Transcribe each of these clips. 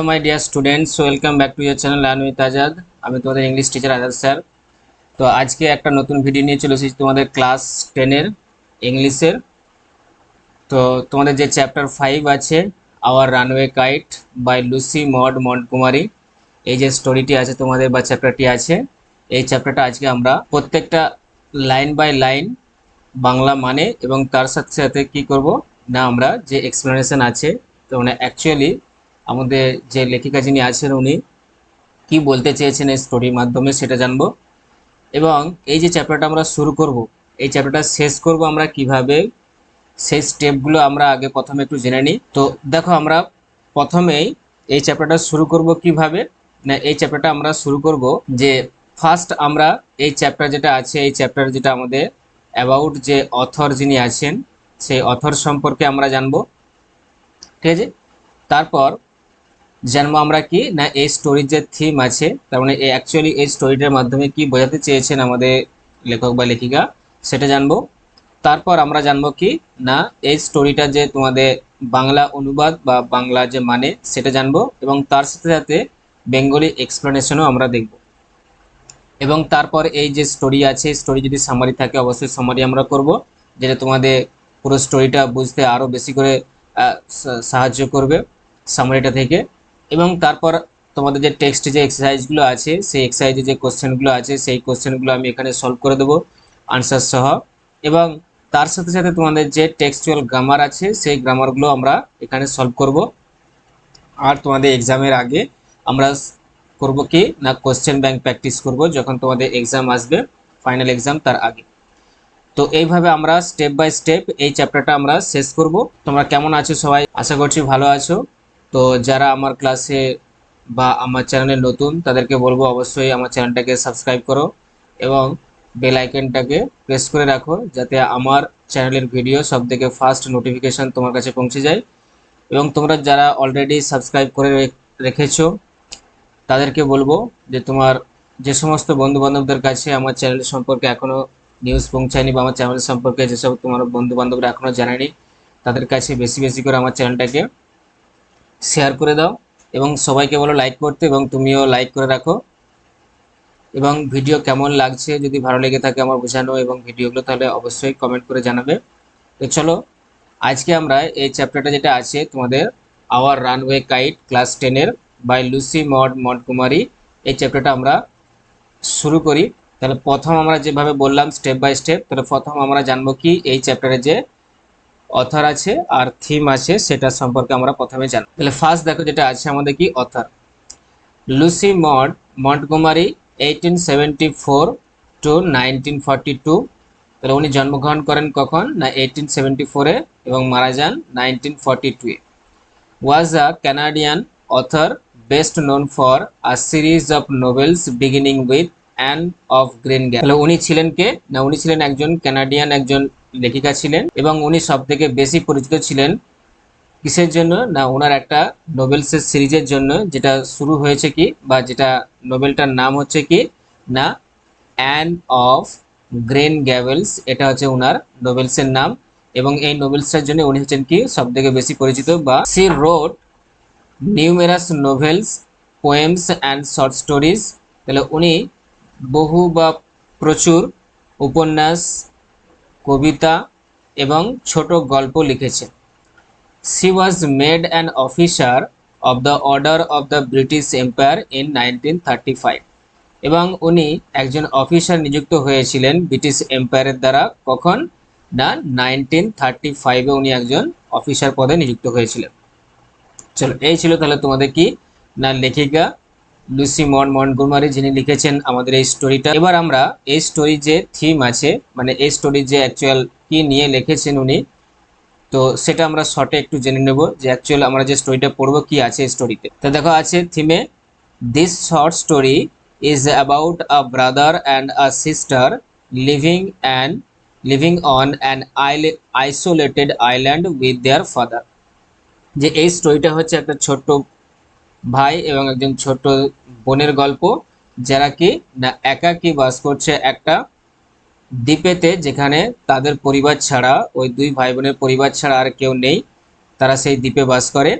Hello my dear students welcome back to your channel learn Azad আমি তোমাদের English teacher Azad sir তো আজকে একটা নতুন ভিডিও নিয়ে চলে এসেছি তোমাদের ক্লাস টেনের ইংলিশের তো তোমাদের যে চ্যাপ্টার ফাইভ আছে our runaway kite by Lucy Maud Montgomery এই যে স্টোরিটি আছে তোমাদের বা চ্যাপ্টারটি আছে, এই চ্যাপ্টারটা আজকে আমরা প্রত্যেকটা লাইন বাই লাইন বাংলা মানে এবং তার সাথে সাথে কি করব না আমরা যে এক্সপ্লেনেশন আছে, তো মানে অ্যাকচুয়ালি আমাদের যে লেখিকা যিনি আছেন উনি, কি বলতে চেয়েছেন এই স্টোরির মাধ্যমে সেটা জানব। এবং এই যে চ্যাপ্টারটা আমরা শুরু করব, এই চ্যাপ্টারটা শেষ করব আমরা কীভাবে, সেই স্টেপগুলো আমরা আগে প্রথমে একটু জেনে নিই। তো দেখো আমরা প্রথমেই এই চ্যাপ্টারটা শুরু করব কীভাবে, না, এই চ্যাপ্টারটা আমরা শুরু করব যে ফার্স্ট আমরা এই চ্যাপ্টার যেটা আছে, এই চ্যাপ্টার যেটা আমাদের অ্যাবাউট যে অথর যিনি আছেন, সেই অথর সম্পর্কে আমরা জানব। ঠিক আছে? তারপর জানব আমরা কি? না, এই স্টোরির যে থিম আছে, তার মানে অ্যাকচুয়ালি এই স্টোরিটার মাধ্যমে কি বোঝাতে চেয়েছেন আমাদের লেখক বা লেখিকা, সেটা জানব। তারপর আমরা জানব কি? না, এই স্টোরিটা যে তোমাদের বাংলা অনুবাদ বা বাংলা যে মানে সেটা জানব এবং তার সাথে সাথে বেঙ্গলি এক্সপ্লেনেশনও আমরা দেখব। এবং তারপর এই যে স্টোরি আছে স্টোরি যদি সামারি থাকে, অবশ্যই সামারি আমরা করব, যেটা তোমাদের পুরো স্টোরিটা বুঝতে আরও বেশি করে সাহায্য করবে সামারিটা থেকে। এবং তারপর তোমাদের যে টেক্সটে যে এক্সারসাইজগুলো আছে, সেই এক্সারসাইজে যে কোশ্চেনগুলো আছে, সেই কোশ্চেনগুলো আমি এখানে সলভ করে দেবো আনসার সহ। এবং তার সাথে সাথে তোমাদের যে টেক্সচুয়াল গ্রামার আছে, সেই গ্রামারগুলো আমরা এখানে সলভ করব। আর তোমাদের এক্সামের আগে আমরা করব কি, না কোশ্চেন ব্যাংক প্র্যাকটিস করব যখন তোমাদের এক্সাম আসবে ফাইনাল এক্সাম তার আগে। তো এইভাবে আমরা স্টেপ বাই স্টেপ এই চ্যাপ্টারটা আমরা শেষ করব। তোমরা কেমন আছো সবাই? আশা করছি ভালো আছো। তো যারা আমার ক্লাসে বা আমার চ্যানেলে নতুন, তাদেরকে বলব অবশ্যই আমার চ্যানেলটাকে সাবস্ক্রাইব করো এবং বেল আইকনটাকে প্রেস করে রাখো যাতে আমার চ্যানেলের ভিডিও সব থেকে ফার্স্ট নোটিফিকেশন তোমার কাছে পৌঁছে যায়। এবং তোমরা যারা অলরেডি সাবস্ক্রাইব করে রেখেছো, তাদেরকে বলব যে তোমার যে সমস্ত বন্ধু বান্ধবদের কাছে আমার চ্যানেল সম্পর্কে এখনও নিউজ পৌঁছায়নি বা আমার চ্যানেল সম্পর্কে যেসব তোমার বন্ধু বান্ধবরা এখনও জানেনি তাদের কাছে বেশি বেশি করে আমার চ্যানেলটাকে শেয়ার করে দাও এবং সবাইকে বলো লাইক করতে এবং তুমিও লাইক করে রাখো। এবং ভিডিও কেমন লাগছে যদি ভালো লেগে থাকে আমার বোঝানো এবং ভিডিওগুলো তাহলে অবশ্যই কমেন্ট করে জানাবে। তো চলো, আজকে আমরা এই চ্যাপ্টারটা যেটা আছে তোমাদের আওয়ার রানওয়ে কাইট ক্লাস টেনের বাই লুসি মড মন্টকুমারি এই চ্যাপ্টারটা আমরা শুরু করি। তাহলে প্রথম আমরা যেভাবে বললাম স্টেপ বাই স্টেপ তাহলে প্রথম আমরা জানব কি এই চ্যাপ্টারে যে অথর আছে, আর থিম আছে, সেটা সম্পর্কে আমরা প্রথমে জানব। তাহলে ফার্স্ট দেখো যেটা আছে আমাদের কি author Lucy Maud Montgomery eighteen seventy four to nineteen forty two তাহলে উনি জন্মগ্রহণ করেন কখন? না এইটিন সেভেন্টি ফোরে এবং মারা যান nineteen forty two was a Canadian author best known for a series of novels beginning with Anne of Green Gables তাহলে উনি ছিলেন কে? না, উনি ছিলেন একজন কানাডিয়ান একজন লেখিকা ছিলেন এবং উনি সব থেকে বেশি পরিচিত ছিলেন কিসের জন্য? না, ওনার একটা নোবেলসের সিরিজের জন্য, যেটা শুরু হয়েছে কি বা যেটা নোবেলটার নাম হচ্ছে কি? না অ্যান অফ গ্রেন গ্যাভেলস এটা হচ্ছে ওনার নোবেলসের নাম এবং এই নোবেলসটার জন্য উনি হচ্ছেন কি সব থেকে বেশি পরিচিত বা she wrote numerous novels, poems and short stories. তাহলে উনি বহু বা প্রচুর উপন্যাস কবিতা এবং ছোট গল্প লিখেছেন She was made an officer of the Order of the British Empire in 1935 এবং উনি একজন অফিসার নিযুক্ত হয়েছিলেন ব্রিটিশ এম্পায়ারের দ্বারা কখন? না নাইনটিন থার্টি ফাইভে উনি একজন অফিসার পদে নিযুক্ত হয়েছিলেন। চলো, এই ছিল তাহলে তোমাদের কি? না লেখিকা লুসি মন মন্টগোমারি যিনি লিখেছেন আমাদের এই স্টোরিটা এবার আমরা এই স্টোরি যে থিম আছে মানে এই স্টোরি যে অ্যাকচুয়াল কি নিয়ে লিখেছেন উনি, তো সেটা আমরা শর্টে একটু জেনে নেব যে অ্যাকচুয়াল আমরা যে স্টোরিটা পড়ব, কি আছে স্টোরিতে তো দেখো, আছে থিমে this short story is about a brother and a sister living and living on an isolated island with their father যে এই স্টোরিটা হচ্ছে একটা ছোট্ট ভাই এবং একজন ছোট বোনের গল্প, যারা কি না একাকী বাস করছে একটা দ্বীপেতে যেখানে তাদের পরিবার ছাড়া, ওই দুই ভাই বোনের পরিবার ছাড়া আর কেউ নেই, তারা সেই দ্বীপে বাস করে।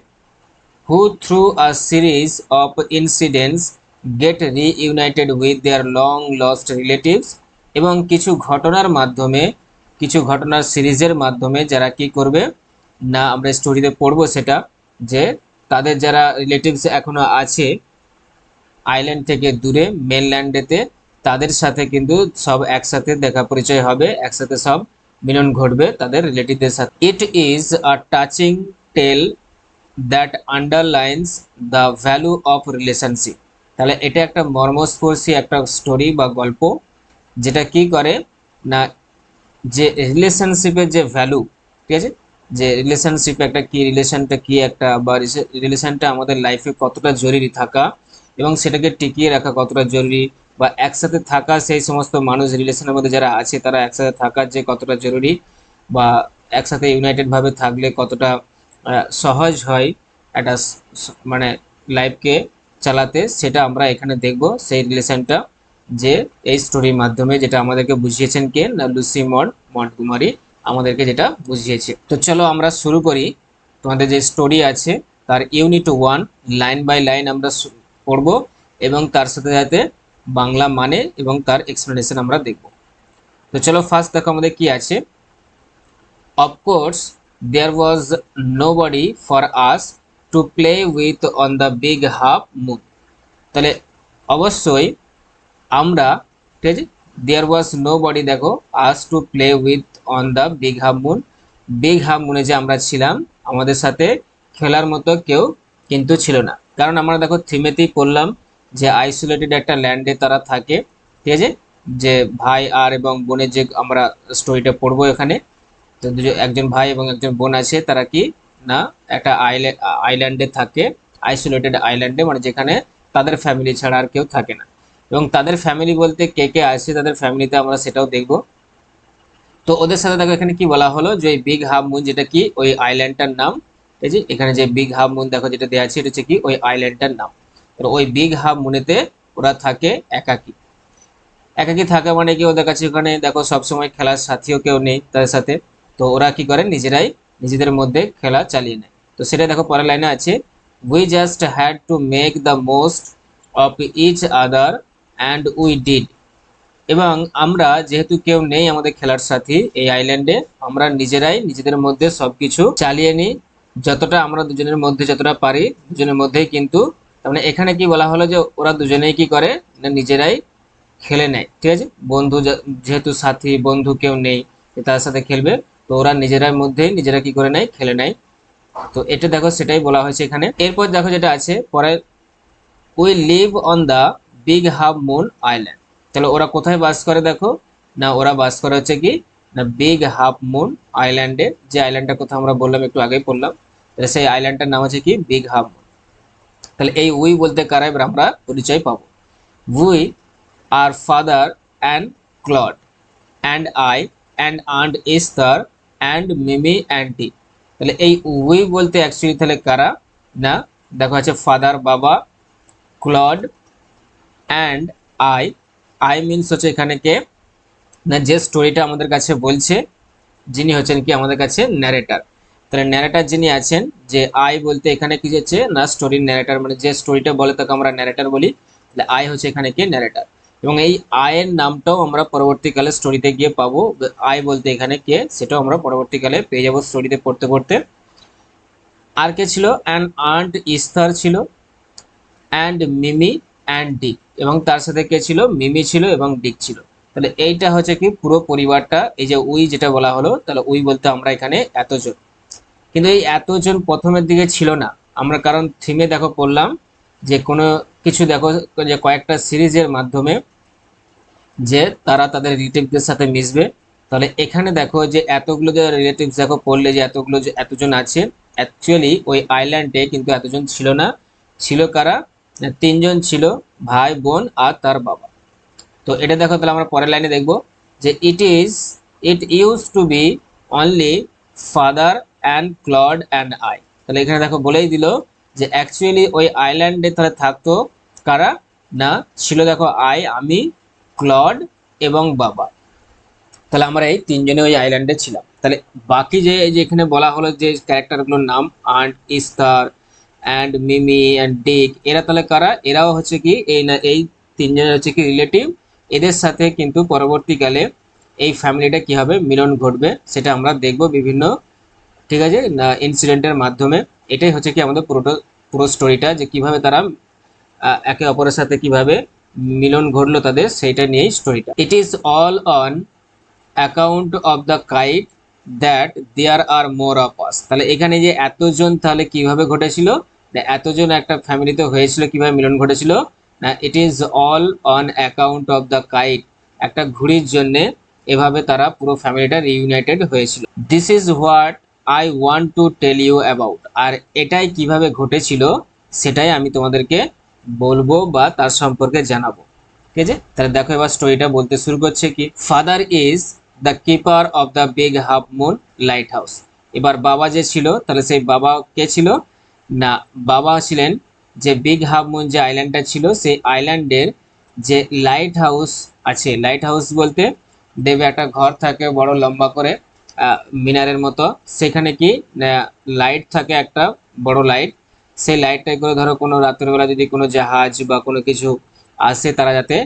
Who through a series of incidents get reunited with their long lost relatives এবং কিছু ঘটনার মাধ্যমে, কিছু ঘটনার সিরিজের মাধ্যমে যারা কি করবে? না, আমরা স্টোরিতে পড়ব সেটা যে তাদের যারা রিলেটিভস এখনও আছে আইল্যান্ড থেকে দূরে মেনল্যান্ডেতে তাদের সাথে কিন্তু সব একসাথে দেখা পরিচয় হবে, একসাথে সব মিলন ঘটবে তাদের রিলেটিভদের সাথে। It is a touching tale that underlines the value of relationship তাহলে এটা একটা মর্মস্পর্শী একটা স্টোরি বা গল্প, যেটা কি করে না, যে রিলেশনশিপের যে ভ্যালু ঠিক আছে? যে রিলেশনশিপ একটা কি রিলেশনটা কি একটা বা রিলেশনটা আমাদের লাইফে কতটা জরুরি থাকা এবং সেটাকে টিকিয়ে রাখা কতটা জরুরি বা একসাথে থাকা সেই সমস্ত মানুষ, রিলেশনের মধ্যে যারা আছে, তারা একসাথে থাকার যে কতটা জরুরি বা একসাথে ইউনাইটেড ভাবে থাকলে কতটা সহজ হয় একটা মানে লাইফকে চালাতে, সেটা আমরা এখানে দেখব সেই রিলেশনটা যে এই স্টোরির মাধ্যমে যেটা আমাদেরকে বুঝিয়েছেন কে? না, লুসি মড মন্টকুমারি আমাদেরকে যেটা বুঝিয়েছে। তো চলো আমরা শুরু করি। তোমাদের যে স্টোরি আছে, তার unit one line by line আমরা পড়ব এবং তার সাথে সাথে বাংলা মানে এবং তার এক্সপ্লেনেশন আমরা দেখব। তো চলো ফার্স্ট দেখো আমাদের কি আছে। Of course there was nobody for us to play with on the big half moon তাহলে অবশ্যই আমরা, ঠিক আছে? দেয়ার ওয়াজ নো বডি দেখো us to play with on the big half moon big half মুনে যে আমরা ছিলাম, আমাদের সাথে খেলার মতো কেউ কিন্তু ছিল না। কারণ আমরা দেখো থিমেতেই পড়লাম যে আইসোলেটেড একটা ল্যান্ডে তারা থাকে, ঠিক আছে? যে ভাই, আর এবং বোনের যে আমরা স্টোরিটা পড়ব এখানে, তো দুজন একজন ভাই এবং একজন বোন আছে, তারা কি? না, একটা আইল্যান্ড আইল্যান্ডে থাকে আইসোলেটেড আইল্যান্ডে মানে যেখানে তাদের ফ্যামিলি ছাড়া আর কেউ থাকে না। এবং তাদের ফ্যামিলি বলতে কে কে আছে তাদের ফ্যামিলিতে আমরা সেটাও দেখব। তো ওদের সাথে দেখো এখানে কি বলা হলো? যে বিগ হাফ মুন যেটা কি? ওই আইল্যান্ডটার নাম এই যে এখানে যে বিগ হাব মুন দেখো যেটা দেওয়া আছে, এটা হচ্ছে কি? ওই আইল্যান্ডটার নাম। ওই বিগ হাব মুনেতে ওরা থাকে একাকী। একাকী থাকা মানে কি? ওদের কাছে ওখানে দেখো সবসময় খেলার সাথীও কেউ নেই তাদের সাথে। তো ওরা কি করে? নিজেরাই নিজেদের মধ্যে খেলা চালিয়ে নেয়। তো সেটা দেখো পরের লাইনে আছে। We just had to make the most of each other and we did এবং আমরা যেহেতু কেউ নেই আমাদের খেলার সাথী এই আইল্যান্ডে আমরা নিজেরাই নিজেদের মধ্যে সবকিছু চালিয়ে নিই। যতটা আমরা দুজনের মধ্যে যতটা পারি, দুজনের মধ্যেই কিন্তু, তার মানে এখানে কি বলা হলো যে ওরা দুজনেই কি করে? না, নিজেরাই খেলে নেয়। ঠিক আছে? বন্ধু যেহেতু সাথী, বন্ধু কেউ নেই তার সাথে খেলবে, তো ওরা নিজেরার মধ্যেই নিজেরা কি করে নেয়? খেলে নেয়। তো এটা দেখো, সেটাই বলা হয়েছে এখানে। এরপর দেখো যেটা আছে পরে we live on the big half moon island তাহলে ওরা কোথায় বাস করে দেখো? না, ওরা বাস করে হচ্ছে কি না বিগ হাফ মুন আইল্যান্ডে যে আইল্যান্ডটার কথা আমরা বললাম, একটু আগেই বললাম তাহলে সেই আইল্যান্ডটার নাম হচ্ছে কি? বিগ হাফ মুন তাহলে এই উই বলতে কারা এবার আমরা পরিচয় পাবো। We are father and Claude, and I, and aunt Esther, and Mimi aunty তাহলে এই উই বলতে অ্যাকচুয়ালি তাহলে কারা? না, দেখো আছে ফাদার, বাবা, Claude, and I. I means হচ্ছে এখানে কে? না, যে স্টোরিটা আমাদের কাছে বলছে, যিনি হচ্ছেন কি আমাদের কাছে ন্যারেটার তাহলে ন্যারেটার যিনি আছেন, যে আই বলতে এখানে কি হচ্ছে না স্টোরির ন্যারেটার মানে যে স্টোরিটা বলে তাকে আমরা ন্যারেটার বলি, তাহলে আই হচ্ছে এখানে কি ন্যারেটার এবং এই আয়ের নামটাও আমরা পরবর্তীকালে স্টোরিতে গিয়ে পাবো আই বলতে এখানে কে, সেটাও আমরা পরবর্তীকালে পেয়ে যাব স্টোরিতে পড়তে পড়তে। আর কে ছিল? অ্যান্ড আন্ট ইস্তার ছিল অ্যান্ড মিমি অ্যান্ড ডিক এবং তার সাথে কে ছিল? মিমি ছিল এবং ডিক ছিল। তাহলে এইটা হচ্ছে কি পুরো পরিবারটা, এই যে উই যেটা বলা হলো, তাহলে উই বলতে আমরা এখানে এতজন। কিন্তু এই এতজন প্রথমের দিকে ছিল না। আমরা কারণ থিমে দেখো পড়লাম যে কোনো কিছু দেখো যে কয়েকটা সিরিজের মাধ্যমে যে তারা তাদের রিলেটিভদের সাথে মিশবে। তাহলে এখানে দেখো যে এতগুলো যে রিলেটিভস দেখো পড়লে যে এতগুলো যে এতজন আছে অ্যাকচুয়ালি ওই আইল্যান্ডে কিন্তু এতজন ছিল না। ছিল কারা? তিনজন ছিল, ভাই, বোন আর তার বাবা। তো এটা দেখো, তাহলে আমরা পরের লাইনে দেখব যে it is it use to be only father and Claude and I তাহলে এখানে দেখো, বলেই দিল যে অ্যাকচুয়ালি ওই আইল্যান্ডে তাহলে থাকতো কারা? না, ছিল দেখো আই আমি ক্লড এবং বাবা। তাহলে আমরা এই তিনজনে ওই আইল্যান্ডে ছিলাম। তাহলে বাকি যে, এই যে এখানে বলা হলো যে ক্যারেক্টারগুলোর নাম aunt Esther and Mimi and Dick এরা তাহলে কারা? এরাও হচ্ছে কি, এই না, এই তিনজনের হচ্ছে কি রিলেটিভ এদের সাথে কিন্তু পরবর্তীকালে এই ফ্যামিলিটা কি হবে মিলন ঘটবে সেটা আমরা দেখব বিভিন্ন, ঠিক আছে ইনসিডেন্টের মাধ্যমে। এটাই হচ্ছে কি আমাদের পুরোটা, পুরো স্টোরিটা যে কীভাবে তারা একে অপরের সাথে কীভাবে মিলন ঘটলো তাদের সেইটা নিয়েই স্টোরিটা it is all on account of the kite that there are more of তাহলে এখানে যে এতজন তাহলে কীভাবে ঘটেছিল? এতজন একটা ফ্যামিলিতে হয়েছিল কীভাবে মিলন ঘটেছিল? It is all on account of the kite একটা ঘুড়ির জন্যে এভাবে তারা পুরো ফ্যামিলিটা রিউনাইটেড হয়েছিল। This is what I want to tell you about আর এটাই কীভাবে ঘটেছিল, সেটাই আমি তোমাদেরকে বলব বা তার সম্পর্কে জানাব। ঠিক আছে? তাহলে দেখো এবার স্টোরিটা বলতে শুরু করছে কি। Father is the keeper of the big half moon lighthouse এবার বাবা যে ছিল, তাহলে সেই বাবা কে ছিল? না, বাবা ছিলেন যে বিগ হাফ মুন যে আইল্যান্ডটা ছিল, সেই আইল্যান্ডের যে লাইট হাউস আছে লাইট হাউস বলতে দেবে একটা ঘর থাকে বড় লম্বা করে মিনারের মতো। সেখানে কি লাইট থাকে একটা বড় লাইট সেই লাইটটাই করে ধরো কোনো রাতের বেলা যদি কোনো জাহাজ বা কোনো কিছু আসে, তারা যাতে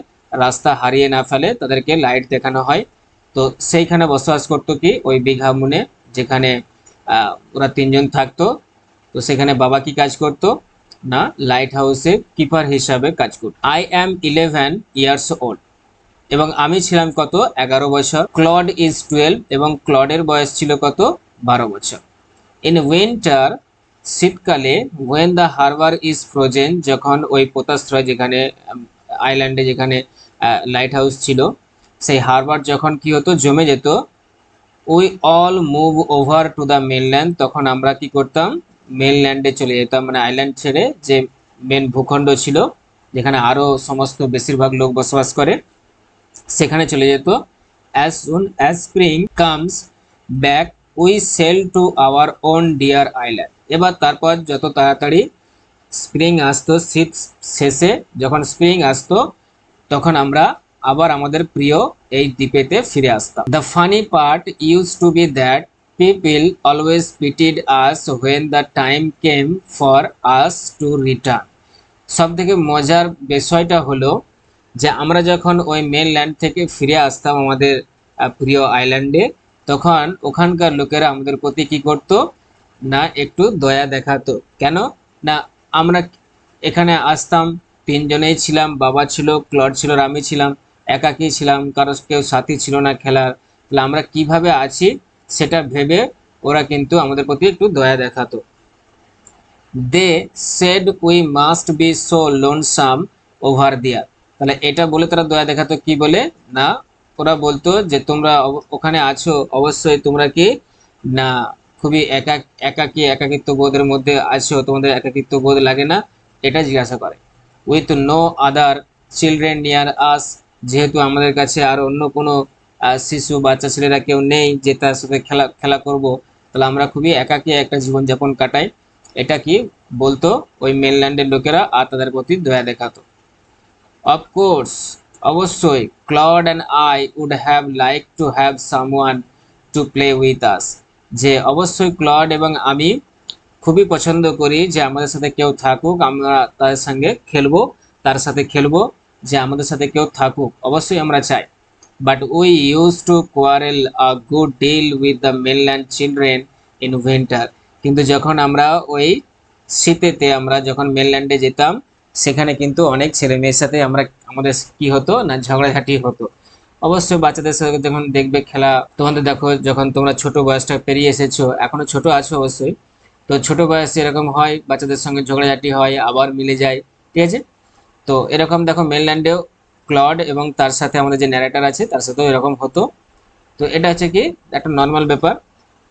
রাস্তা হারিয়ে না ফেলে, তাদেরকে লাইট দেখানো হয়। তো সেইখানে বসবাস করতো কি, ওই বিঘা মুনে যেখানে ওরা তিনজন থাকতো। তো সেখানে বাবা কি কাজ করতো? না লাইট হাউসে কিপার হিসাবে কাজ করতো I am eleven years old এবং আমি ছিলাম কত? এগারো বছর। ক্লড ইজ টুয়েলভ এবং ক্লডের বয়স ছিল কত? বারো বছর। ইন উইন্টার শীতকালে when the harbour is frozen যখন ওই পোতাশ্রয় যেখানে আইল্যান্ডে যেখানে লাইট হাউস ছিল, সেই হারবার যখন কি হতো? জমে যেত। We all move over to the mainland তখন আমরা কি করতাম? মেনল্যান্ডে চলে যেতাম মানে আইল্যান্ড ছেড়ে যে মেন ভূখণ্ড ছিল, যেখানে আরও সমস্ত বেশিরভাগ লোক বসবাস করে, সেখানে চলে যেত। As soon as spring comes back we sail to our own dear island এবার তারপর যত তাড়াতাড়ি স্প্রিং আসতো, শীত শেষে যখন স্প্রিং আসতো, তখন আমরা আবার আমাদের প্রিয় এই দ্বীপেতে ফিরে আসতাম। The funny part use to be that people always pitied us when the time came for us to return সব থেকে মজার বিষয়টা হলো যে আমরা যখন ওই মেনল্যান্ড থেকে ফিরে আসতাম আমাদের প্রিয় আইল্যান্ডে তখন ওখানকার লোকেরা আমাদের প্রতি কি করত? না, একটু দয়া দেখাতো। কেন? না, আমরা এখানে আসতাম, তিনজনেই ছিলাম, বাবা ছিল, ক্লড ছিল আমি ছিলাম, একাকী ছিলাম কারও কেউ সাথী ছিল না খেলার। তাহলে আমরা কীভাবে আছি? সেটা ভেবে ওরা কিন্তু আমাদের প্রতি একটু দয়া দেখাতো। They said we must be so lonesome over there তাহলে এটা বলে তারা দয়া দেখাতো কি বলে? না, ওরা বলতো যে তোমরা ওখানে আছো, অবশ্যই তোমরা কি? না, খুবই একা একাকী, একাকিত্ব বোধের মধ্যে আছো, তোমাদের একাকিত্ব বোধ লাগে না। এটা জিজ্ঞাসা করে। With no other children near us যেহেতু আমাদের কাছে আর অন্য কোনো শিশু বাচ্চা ছেলেরা কেউ নেই যে তার সাথে খেলা খেলা করব, তাহলে আমরা খুবই একাকী একটা জীবনযাপন কাটাই। এটা কি বলতো ওই মেনল্যান্ডের লোকেরা আর তাদের প্রতি দয়া দেখাতো। অফকোর্স অবশ্যই Claude and I would have like to have someone to play with us যে অবশ্যই ক্লড এবং আমি খুবই পছন্দ করি যে আমাদের সাথে কেউ থাকুক, আমরা তাদের সঙ্গে খেলব, তার সাথে খেলব, যে আমাদের সাথে কেউ থাকুক, অবশ্যই আমরা চাই। But we use to quarrel a good deal with the mainland children in winter কিন্তু যখন আমরা ওই শীতেতে আমরা যখন মেনল্যান্ডে যেতাম, সেখানে কিন্তু অনেক ছেলে মেয়ের সাথে আমরা আমাদের কি হতো না, ঝগড়াঝাটি হতো। অবশ্যই বাচ্চাদের সাথে যখন দেখবে খেলা তোমাদের দেখো যখন তোমরা ছোট বয়সটা পেরিয়ে এসেছ, এখনও ছোট আছো অবশ্যই। তো ছোট বয়সে এরকম হয়, বাচ্চাদের সঙ্গে ঝগড়াঝাটি হয়, আবার মিলে যায়, ঠিক আছে? তো এরকম দেখো মেনল্যান্ডেও ক্লড এবং তার সাথে আমাদের যে ন্যারেটার আছে, তার সাথেও এরকম হতো। তো এটা হচ্ছে কি, একটা নর্মাল ব্যাপার।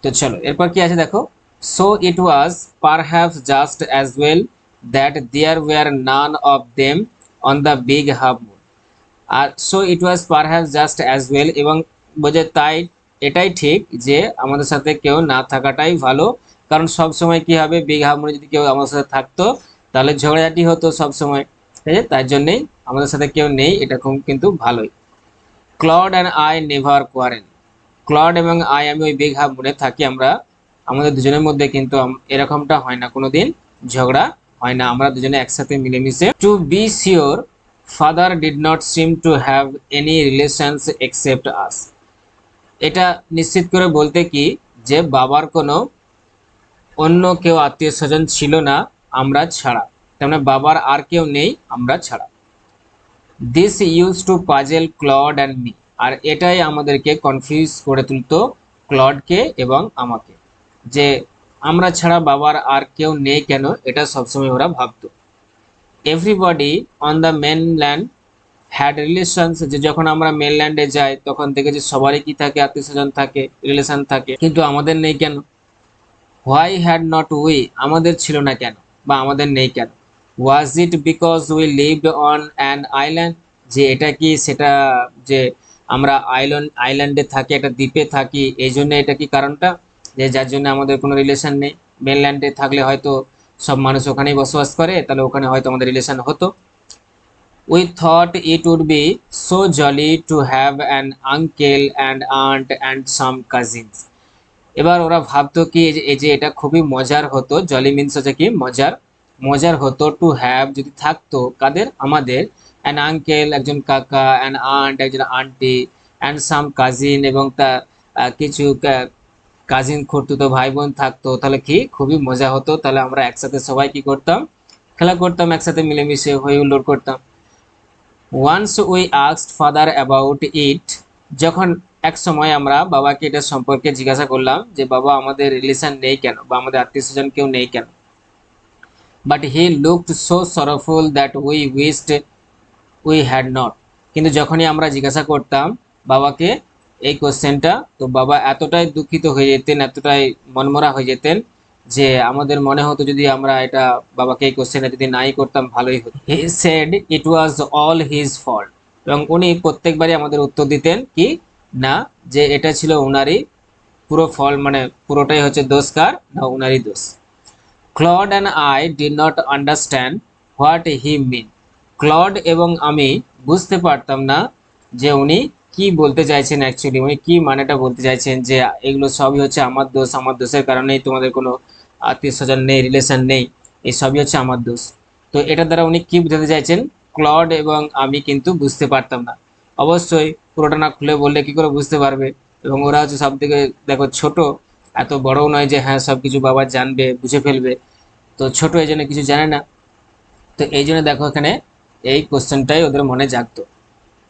তো চলো, এরপর কি আছে দেখো? So it was perhaps just as well that there were none of them on the big hub R so it was perhaps just as well এবং বোঝে তাই, এটাই ঠিক যে আমাদের সাথে কেউ না থাকাটাই ভালো। কারণ সব সময় কি হবে বিগ হাব যদি কেউ আমাদের সাথে থাকতো, তাহলে ঝগড়াঝাটি হতো সব সময়। ঠিক আছে? তার জন্যেই আমাদের সাথে কেউ নেই, এটা খুব কিন্তু ভালোই। Claude and I never quarrel. Claude এবং আই আমি ওই হাব মুনে থাকি, আমরা, আমাদের দুজনের মধ্যে কিন্তু এরকমটা হয় না, কোনোদিন ঝগড়া হয় না। আমরা দুজনে একসাথে মিলেমিশে। To be sure father did not seem to have any relations except us এটা নিশ্চিত করে বলতে কি, যে বাবার কোনো অন্য কেউ আত্মীয় স্বজন ছিল না, আমরা ছাড়া। তার মানে বাবার আর কেউ নেই, আমরা ছাড়া। This use to puzzle Claude and me আর এটাই আমাদেরকে কনফিউজ করে তুলতো ক্লডকে এবং আমাকে। যে আমরা ছাড়া বাবার আর কেউ নেই কেন, এটা সবসময় ওরা ভাবতো। Everybody on the mainland had relations যে যখন আমরা মেনল্যান্ডে যাই, তখন দেখেছি সবারই কি থাকে আত্মীয় স্বজন থাকে রিলেশন থাকে, কিন্তু আমাদের নেই কেন? হোয়াই হ্যাড নট উই আমাদের ছিল না কেন, বা আমাদের নেই কেন? Was it because we lived on an island যে এটা কি সেটা যে আমরা আইল্যান্ড আইল্যান্ডে থাকি, একটা দ্বীপে থাকি, এই জন্য এটা কি কারণটা? যে যার জন্য আমাদের কোনো রিলেশন নেই। মেনল্যান্ডে থাকলে হয়তো সব মানুষ ওখানেই বসবাস করে, তাহলে ওখানে হয়তো আমাদের রিলেশন হতো। We thought it would be so jolly to have an uncle and aunt and some cousins এবার ওরা ভাবতো কি, এই যে- এটা খুবই মজার হতো। জলি মিনস হচ্ছে কি, মজার। মজার হতো টু হ্যাভ যদি থাকতো, কাদের? আমাদের। অ্যান আঙ্কেল একজন কাকা অ্যান আন্ট একজন আন্টি অ্যান্ড সাম কাজিন এবং তার কিছু কাজিন খুঁড়তুতো ভাই বোন থাকতো। তাহলে কি? খুবই মজা হতো। তাহলে আমরা একসাথে সবাই কি করতাম? খেলা করতাম, একসাথে মিলেমিশে হই হুল্লোড় করতাম। Once we asked father about it যখন এক সময় আমরা বাবাকে এটা সম্পর্কে জিজ্ঞাসা করলাম যে, বাবা, আমাদের রিলেশন নেই কেন? বা আমাদের আত্মীয় স্বজন কেউ নেই কেন? But he looked so sorrowful that we wished we had not কিন্তু যখনই আমরা জিজ্ঞাসা করতাম বাবাকে এই কোশ্চেনটা তো বাবা এতটাই দুঃখিত হয়ে যেতেন, এতটাই মনমরা হয়ে যেতেন যে আমাদের মনে হতো যদি আমরা এটা বাবাকে এই কোশ্চেনটা যদি নাই করতাম, ভালোই হতো। He said it was all his fault এবং উনি প্রত্যেকবারই আমাদের উত্তর দিতেন কি, না, যে এটা ছিল উনারই পুরো ফল মানে পুরোটাই হচ্ছে দোষ কার না উনারই দোষ। Claude and I did not understand what he mean Claude এবং আমি বুঝতে পারতাম না যে উনি কি বলতে চাইছেন অ্যাকচুয়ালি উনি কি মানেটা বলতে চাইছেন যে এগুলো সবই হচ্ছে আমার দোষ, আমার দোষের কারণেই তোমাদের কোনো আত্মীয় স্বজন নেই রিলেশন নেই, এই সবই হচ্ছে আমার দোষ। তো এটা দ্বারা উনি কি বোঝাতে চাইছেন? ক্লড এবং আমি কিন্তু বুঝতে পারতাম না। অবশ্যই পুরোটা না খুলে বললে কি করে বুঝতে পারবে? এবং ওরা হচ্ছে সব থেকে দেখো, ছোট এত বড়ও নয় যে হ্যাঁ সব কিছু বাবা জানবে, বুঝে ফেলবে। তো ছোট এই জন্য কিছু জানে না। তো এই জন্য দেখো এখানে এই কোশ্চেনটাই ওদের মনে জাগতো।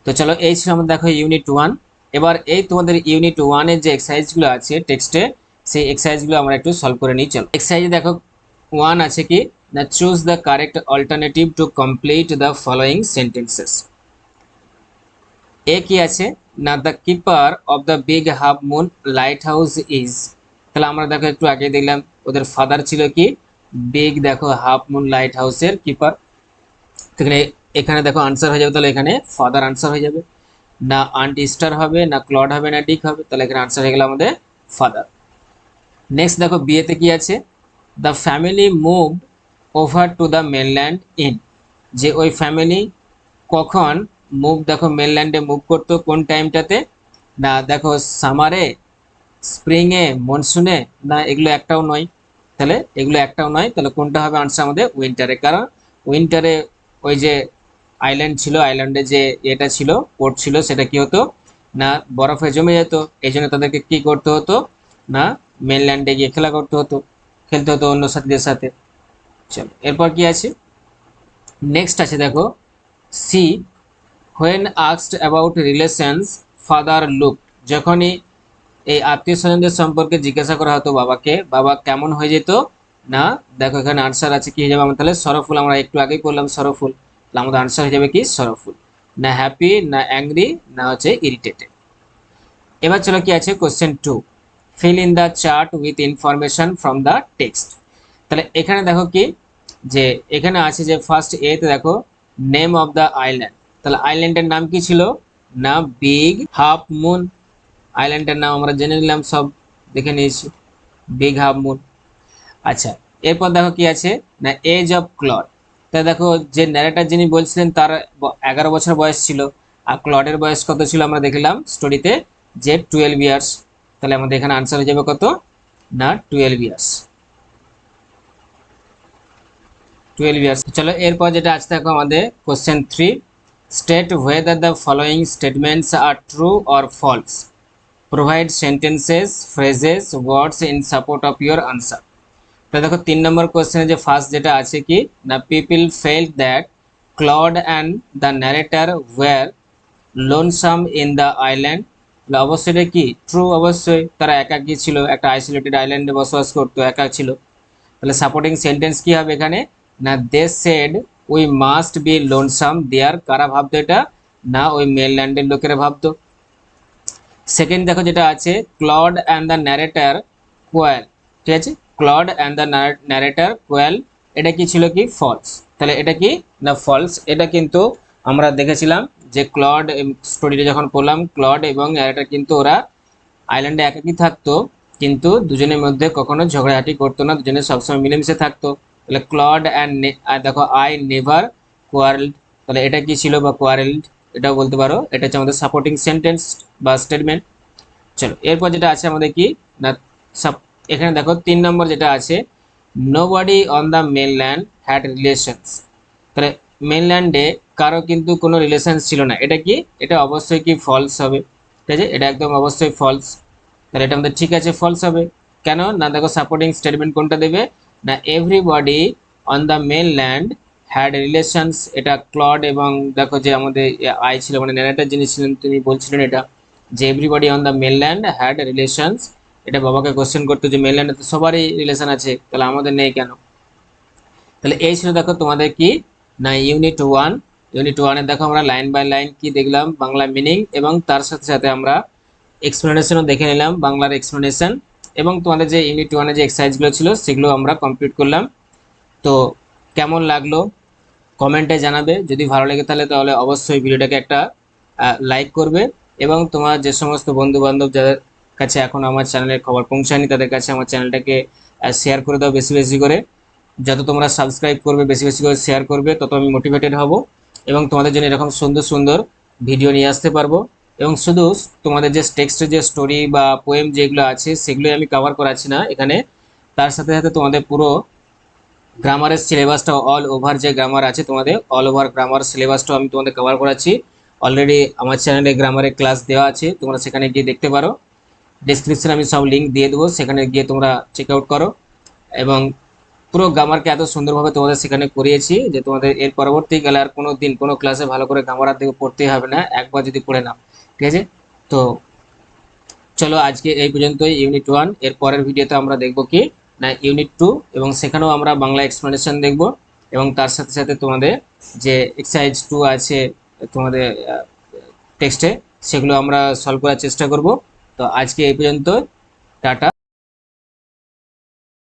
তো চলো, এই ছিল আমাদের দেখো ইউনিট ওয়ান এবার এই তোমাদের ইউনিট ওয়ানের যে এক্সারসাইজগুলো আছে টেক্সটে সেই এক্সারসাইজগুলো আমরা একটু সলভ করে নিই। চলো এক্সারসাইজে দেখো ওয়ান আছে কি? না choose the correct alternative to complete the following sentences এ কি আছে? না the keeper of the Big Half Moon lighthouse is তাহলে আমরা দেখো একটু আগে দেখলাম, ওদের ফাদার ছিল কি? বিগ দেখো হাফ মুন লাইট হাউসের কিপার এখানে এখানে দেখো আনসার হয়ে যাবে, তাহলে এখানে ফাদার আনসার হয়ে যাবে। না আন্ট স্টার হবে, না ক্লড হবে, না ডিক হবে, তাহলে এখানে আনসার হয়ে গেল আমাদের ফাদার নেক্সট দেখো, বিয়েতে কি আছে? The family move over to the mainland in যে ওই ফ্যামিলি কখন মুভ দেখো মেনল্যান্ডে মুভ করতো, কোন টাইমটাতে না, দেখো সামারে স্প্রিংয়ে মনসুনে না এগুলো একটাও নয়। তাহলে এগুলো একটাও নয়। তাহলে কোনটা হবে আনসার আমাদের উইন্টারে কারণ উইন্টারে ওই যে আইল্যান্ড ছিল আইল্যান্ডে যে এটা ছিল পোর্ট ছিল, সেটা কি হতো? না, বরফে জমে যেত। এই জন্য তাদেরকে কি করতে হতো? না মেনল্যান্ডে গিয়ে খেলা করতে হতো। খেলতে হতো অন্য সাথীদের সাথে। চলো, এরপর কি আছে? নেক্সট আছে, দেখো। See when asked about relations father look যখনই এই আত্মীয় স্বজনদের সম্পর্কে জিজ্ঞাসা করা হতো বাবাকে, বাবা, কেমন হয়ে যেত? না, দেখো, এখানে আনসার আছে, কি হয়ে যাবে? আমার তাহলে সরফুল, আমরা একটু আগেই করলাম সরফুল। তাহলে আমাদের আনসার হয়ে যাবে কি? সরফুল। না হ্যাপি না অ্যাংরি না হচ্ছে ইরিটেটেড এবার চলো কি আছে? Question to fill in the chart with information from the text তাহলে এখানে দেখো কি? যে এখানে আছে যে ফার্স্ট এতে দেখো নেম অফ দ্য আইল্যান্ড তাহলে আইল্যান্ডের নাম কি ছিল? না বিগ হাফ মুন আইল্যান্ডের নাম আমরা জেনে নিলাম, সব দেখে নিয়েছি। Big Half Moon. আচ্ছা এরপর দেখো কি আছে? না এজ অফ ক্লড তা দেখো, যে ন্যারেটার যিনি বলছিলেন, তার এগারো বছর বয়স ছিল। আর ক্লডের বয়স কত ছিল আমরা দেখলাম স্টোরিতে যে টুয়েলভ ইয়ার্স তাহলে আমাদের এখানে আনসার হয়ে যাবে কত? না টুয়েলভ ইয়ার্স টুয়েলভ ইয়ার্স চলো, এরপর যেটা আছে দেখো আমাদের question three state whether the following statements are true or false provide sentences phrases words in support of your answer তো দেখো, তিন নম্বর কোশ্চেনে যে ফার্স্ট যেটা আছে কি না people felt that Claude and the narrator were lonesome in the island অবশ্যই কি? ট্রু অবশ্যই, তারা একাকী ছিল, একটা আইসোলেটেড আইল্যান্ডে বসবাস করতো, একা ছিল। তাহলে সাপোর্টিং সেন্টেন্স কি হবে এখানে? না they said we must be lonesome there কারা ভাবতো এটা? না, ওই মেনল্যান্ডের লোকেরা ভাবতো। সেকেন্ড দেখো যেটা আছে Claude and the narrator quarrel ঠিক আছে? Claude and the narrator quarrel এটা কি ছিল কি? ফলস তাহলে এটা কি? না ফলস এটা কিন্তু আমরা দেখেছিলাম যে ক্লড স্টোরিটা যখন পড়লাম ক্লড এবং ন্যারেটার কিন্তু ওরা আইল্যান্ডে একাকি থাকতো, কিন্তু দুজনের মধ্যে কখনো ঝগড়াঝাটি করতো না, দুজনে সবসময় মিলেমিশে থাকতো। তাহলে ক্লড অ্যান্ড দেখো আই নেভার কোয়ারেল্ড তাহলে এটা কি ছিল বা কোয়ারেল্ড এটাও বলতে পারো। এটা হচ্ছে আমাদের সাপোর্টিং সেন্টেন্স বা স্টেটমেন্ট চলো, এরপর যেটা আছে আমাদের কি? না এখানে দেখো, তিন নম্বর যেটা আছে nobody on the mainland had relations তাহলে মেনল্যান্ডে কারও কিন্তু কোনো রিলেশনস ছিল না। এটা কি? এটা অবশ্যই কি ফলস হবে। ঠিক আছে? এটা একদম অবশ্যই ফলস তাহলে এটা আমাদের ঠিক আছে ফলস হবে। কেন? না দেখো সাপোর্টিং স্টেটমেন্ট কোনটা দেবে? না everybody on the mainland had relations এটা ক্লড এবং দেখো যে আমাদের আই ছিল মানে ন্যারেটার যিনি ছিলেন, তিনি বলছিলেন এটা, যে everybody on the mainland had relations এটা বাবাকে কোশ্চেন করতো যে মেনল্যান্ডে তো সবারই রিলেশন আছে, তাহলে আমাদের নেই কেন? তাহলে এই ছিল দেখো তোমাদের কি? না ইউনিট ওয়ান ইউনিট ওয়ানে দেখো আমরা লাইন বাই লাইন কি দেখলাম, বাংলা মিনিং এবং তার সাথে সাথে আমরা এক্সপ্লেনেশনও দেখে নিলাম, বাংলার এক্সপ্লেনেশন এবং তোমাদের যে ইউনিট ওয়ানে যে এক্সারসাইজগুলো ছিল, সেগুলো আমরা কমপ্লিট করলাম। তো কেমন লাগল? কমেন্টে জানাবে। যদি ভালো লেগে তাহলে তাহলে অবশ্যই ভিডিওটাকে একটা লাইক করবে এবং তোমার যে সমস্ত বন্ধু বান্ধব যাদের কাছে এখন আমার চ্যানেলের খবর পৌঁছায়নি তাদের কাছে আমার চ্যানেলটাকে শেয়ার করে দাও বেশি বেশি করে। যত তোমরা সাবস্ক্রাইব করবে, বেশি বেশি করে শেয়ার করবে, তত আমি মোটিভেটেড হব এবং তোমাদের জন্য এরকম সুন্দর সুন্দর ভিডিও নিয়ে আসতে পারব। এবং শুধু তোমাদের যে টেক্সটের যে স্টোরি বা পোয়েম যেগুলো আছে, সেগুলোই আমি কভার করাচ্ছি না এখানে। তার সাথে সাথে তোমাদের পুরো গ্রামারের সিলেবাসটা অল ওভার যে গ্রামার আছে, তোমাদের অল ওভার গ্রামার সিলেবাসটাও আমি তোমাদের কভার করাচ্ছি। অলরেডি আমার চ্যানেলে গ্রামারের ক্লাস দেওয়া আছে, তোমরা সেখানে গিয়ে দেখতে পারো। ডিসক্রিপশনে আমি সব লিঙ্ক দিয়ে দেবো, সেখানে গিয়ে তোমরা চেক আউট করো। এবং পুরো গ্রামারকে এত সুন্দরভাবে তোমাদের সেখানে করিয়েছি যে তোমাদের এর পরবর্তীকালে আর কোনো দিন কোনো ক্লাসে ভালো করে গ্রামার আর দিকে পড়তেই হবে না, একবার যদি পড়ে নাও। ঠিক আছে? তো চলো আজকে এই পর্যন্তই ইউনিট ওয়ানের পরের ভিডিওতে আমরা দেখব কি না ইউনিট টু এবং সেখানেও আমরা বাংলা এক্সপ্লেনেশন দেখব, এবং তার সাথে সাথে তোমাদের যে এক্সারসাইজ টু আছে, তোমাদের টেক্সটে সেগুলো আমরা সলভ করার চেষ্টা করব। তো আজকে এই পর্যন্ত টাটা।